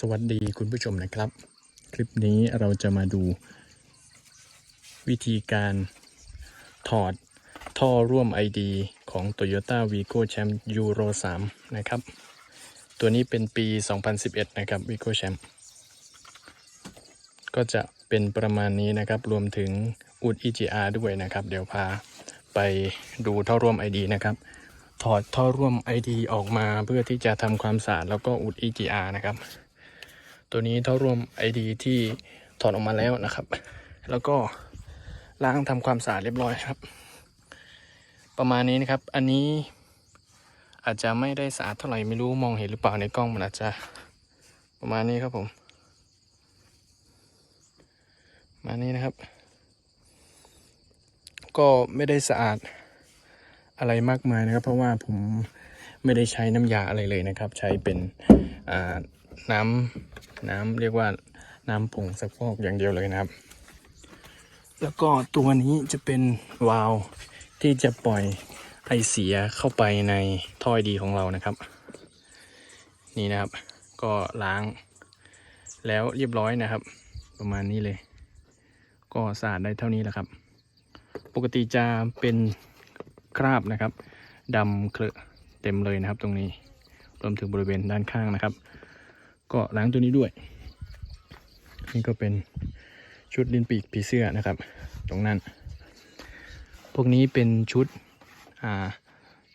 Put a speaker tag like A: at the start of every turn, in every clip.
A: สวัสดีคุณผู้ชมนะครับ คลิปนี้เราจะมาดู วิธีการถอดท่อร่วม ID ของ Toyota Vigo Champ Euro 3 นะครับ ตัวนี้เป็นปี 2011 นะครับ Vigo Champ ก็จะเป็นประมาณนี้นะครับ รวมถึงอุด EGR ด้วยนะครับ เดี๋ยวพาไปดูท่อร่วม ID นะครับถอดท่อร่วม ID ออกมาเพื่อที่จะทำความสะอาดแล้วก็อุด EGR นะครับ ตัวนี้ท่อร่วม ID ที่ถอดออกมาแล้วนะครับ แล้วก็ล้างทำความสะอาดเรียบร้อยครับ ประมาณนี้นะครับ อันนี้อาจจะไม่ได้สะอาดเท่าไหร่ไม่รู้มองเห็นหรือเปล่าในกล้องมันอาจจะประมาณนี้ครับผมประมาณนี้นะครับ ก็ไม่ได้สะอาดอะไรมากมายนะครับ เพราะว่าผมไม่ได้ใช้น้ำยาอะไรเลยนะครับ ใช้เป็นน้ำ น้ำเรียกว่าน้ำผงซักฟอกอย่างเดียวเลยนะครับ แล้วก็ตัวนี้จะเป็นวาล์วที่จะปล่อยไอเสียเข้าไปในท่อไอดีของเรานะครับ นี่นะครับ ก็ล้างแล้วเรียบร้อยนะครับ ประมาณนี้เลย ก็สะอาดได้เท่านี้แหละครับ ปกติจะเป็นคราบนะครับดำเคลอะเต็มเลยนะครับตรงนี้รวมถึงบริเวณด้านข้างนะครับ ก็ล้างตัวนี้ด้วย นี่ก็เป็นชุดดินปีกผีเสื้อนะครับ ตรงนั้น พวกนี้เป็นชุดอ่า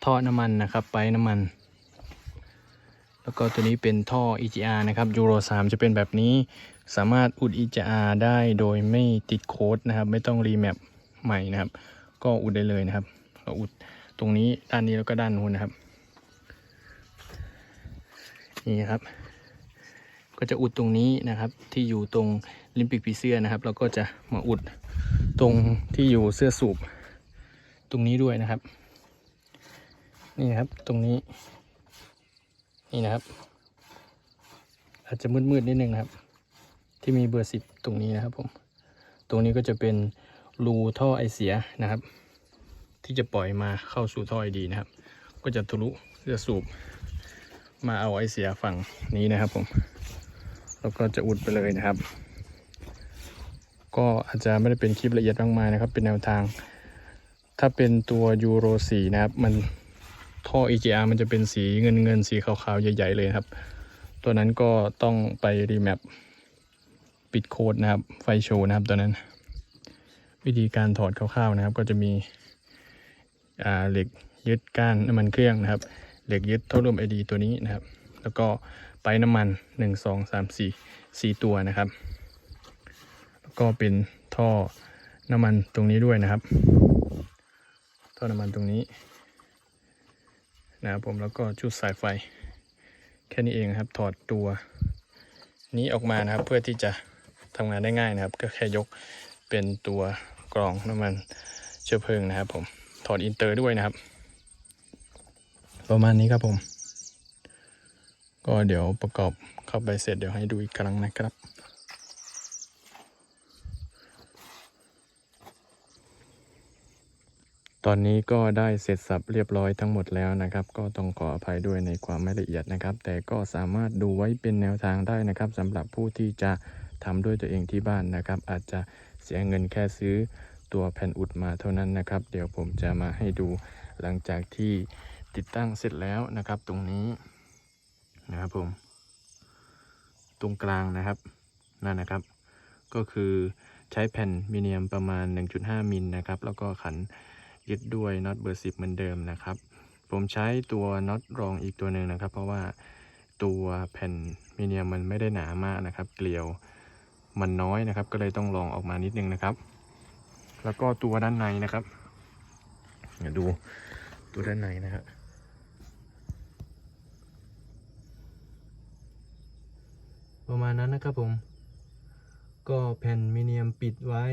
A: ท่อน้ำมันนะครับ ไปน้ำมัน แล้วก็ตัวนี้เป็นท่อ EGR นะครับ Euro 3จะเป็นแบบนี้สามารถอุด EGR ได้โดยไม่ติดโค้ดนะครับ ไม่ต้องรีแมปใหม่นะครับ ก็อุดได้เลยนะครับก็อุดตรงนี้ด้านนี้แล้วก็ด้านนู้นนะครับ นี่ครับ ก็จะอุดตรงนี้นะครับ ที่อยู่ตรงลิมปิกผีเสื้อนะครับแล้วก็จะมาอุดตรงที่อยู่เสื้อสูบตรงนี้ด้วยนะครับ นี่นะครับตรงนี้ นี่นะครับ อาจจะมืดๆนิดนึงนะครับ ที่มีเบอร์สิบตรงนี้นะครับผมตรงนี้ก็จะเป็นรูท่อไอเสียนะครับ ที่จะปล่อยมาเข้าสู่ท่อไอดีนะครับ ก็จะทะลุเสื้อสูบมาเอาไอเสียฝั่งนี้นะครับผม แล้วก็จะอุดไปเลยนะครับ ก็อาจจะไม่ได้เป็นคลิปละเอียดมากมายนะครับ เป็นแนวทาง ถ้าเป็นตัวยูโร4นะครับ มันท่อ EGR มันจะเป็นสีเงินเงินสีขาวๆ ใหญ่ ๆ เลยครับ ตัวนั้นก็ต้องไปรีแมปปิดโคดนะครับ ไฟโชว์นะครับตัวนั้น วิธีการถอดคร่าวๆนะครับ ก็จะมีเหล็กยึดก้านน้ำมันเครื่องนะครับ เหล็กยึดท่อร่วมไอดีตัวนี้นะครับ แล้วก็ ไปน้ำมัน 1 2 3 4 4 ตัวนะครับ แล้วก็เป็นท่อน้ำมันตรงนี้ด้วยนะครับ ท่อน้ำมันตรงนี้นะครับผมแล้วก็ชุดสายไฟ แค่นี้เองครับ ถอดตัวนี้ออกมานะครับ เพื่อที่จะทำงานได้ง่ายนะครับ ก็แค่ยกเป็นตัวกรองน้ำมันเชื้อเพลิงนะครับผมถอดอินเตอร์ด้วยนะครับ ประมาณนี้ครับผม ก็เดี๋ยวประกอบเข้าไปเสร็จเดี๋ยวให้ดูอีกครั้งนะครับตอนนี้ก็ได้เสร็จสับเรียบร้อยทั้งหมดแล้วนะครับ ก็ต้องขออภัยด้วยในความไม่ละเอียดนะครับ แต่ก็สามารถดูไว้เป็นแนวทางได้นะครับสำหรับผู้ที่จะทำด้วยตัวเองที่บ้านนะครับ อาจจะเสียเงินแค่ซื้อตัวแผ่นอุดมาเท่านั้นนะครับ เดี๋ยวผมจะมาให้ดูหลังจากที่ติดตั้งเสร็จแล้วนะครับ ตรงนี้ นะครับผม ตรงกลางนะครับนั่นนะครับ ก็คือใช้แผ่นมิเนียมประมาณ 1.5 มิลนะครับ แล้วก็ขันยึดด้วยน็อตเบอร์10เหมือนเดิมนะครับ ผมใช้ตัวน็อตรองอีกตัวหนึ่งนะครับ เพราะว่าตัวแผ่นมิเนียมมันไม่ได้หนามากนะครับ เกลียวมันน้อยนะครับ ก็เลยต้องลองออกมานิดนึงนะครับ แล้วก็ตัวด้านในนะครับเดี๋ยวดูตัวด้านในนะครับ ประมาณนั้นนะครับผม ก็แผ่นมิเนียมปิดไว้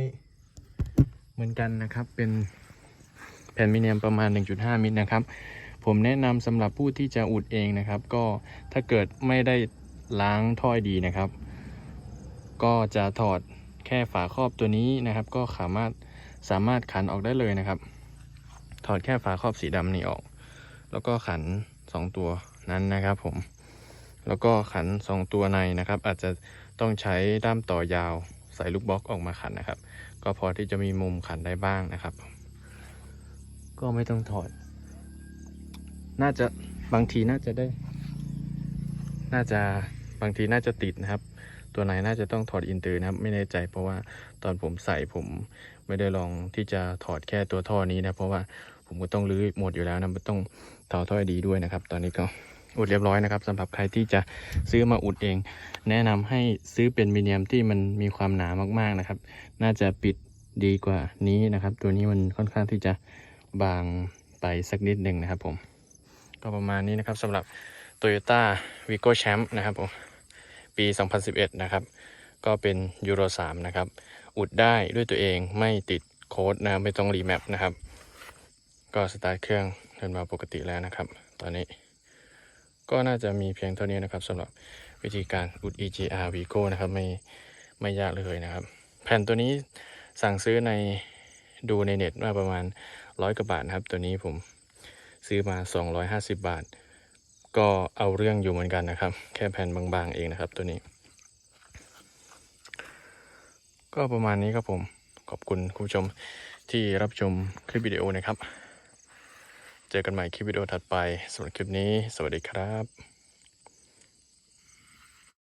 A: เหมือนกันนะครับ เป็นแผ่นมิเนียมประมาณ 1.5 มิลนะครับ ผมแนะนำสำหรับผู้ที่จะอุดเองนะครับ ก็ถ้าเกิดไม่ได้ล้างถ้อยดีนะครับ ก็จะถอดแค่ฝาครอบตัวนี้นะครับ ก็สามารถสามารถขันออกได้เลยนะครับ ถอดแค่ฝาครอบสีดำนี้ออก แล้วก็ขัน 2 ตัวนั้นนะครับผม แล้วก็ขันสองตัวในนะครับ อาจจะต้องใช้ด้ามต่อยาวใส่ลูกบล็อกออกมาขันนะครับ ก็พอที่จะมีมุมขันได้บ้างนะครับ ก็ไม่ต้องถอด น่าจะบางทีน่าจะได้ น่าจะบางทีน่าจะติดนะครับ ตัวไหนน่าจะต้องถอดอินเตอร์นะครับ ไม่แน่ใจเพราะว่าตอนผมใส่ผมไม่ได้ลองที่จะถอดแค่ตัวท่อนี้นะ เพราะว่าผมก็ต้องรื้อหมดอยู่แล้วนะมันต้องเท่าท่อดีด้วยนะครับ ตอนนี้ก็ อุดเรียบร้อยนะครับสำหรับใครที่จะซื้อมาอุดเอง แนะนำให้ซื้อเป็นมีเนียมที่มันมีความหนามากๆนะครับ น่าจะปิดดีกว่านี้นะครับ ตัวนี้มันค่อนข้างที่จะบางไปสักนิดหนึ่งนะครับผม ก็ประมาณนี้นะครับสำหรับ Toyota Vigo Champ นะครับผมปี 2011 นะครับ ก็เป็นยูโร3นะครับ อุดได้ด้วยตัวเองไม่ติดโค้ดนะไม่ต้องรีแมปนะครับ ก็สตาร์ทเครื่องเดินมาปกติแล้วนะครับ ตอนนี้ ก็น่าจะมีเพียงเท่านี้นะครับสำหรับวิธีการอุด EGR Vigo นะครับไม่ไม่ยากเลยนะครับ แผ่นตัวนี้สั่งซื้อในดูในเน็ตมาประมาณร้อยกว่าบาทนะครับ ตัวนี้ผมซื้อมา 250 บาท ก็เอาเรื่องอยู่เหมือนกันนะครับ แค่แผ่นบางๆเองนะครับตัวนี้ ก็ประมาณนี้ครับผมขอบคุณคุณผู้ชมที่รับชมคลิปวิดีโอนะครับ เจอกันใหม่คลิปวิดีโอถัดไปสำหรับคลิปนี้ สวัสดีครับ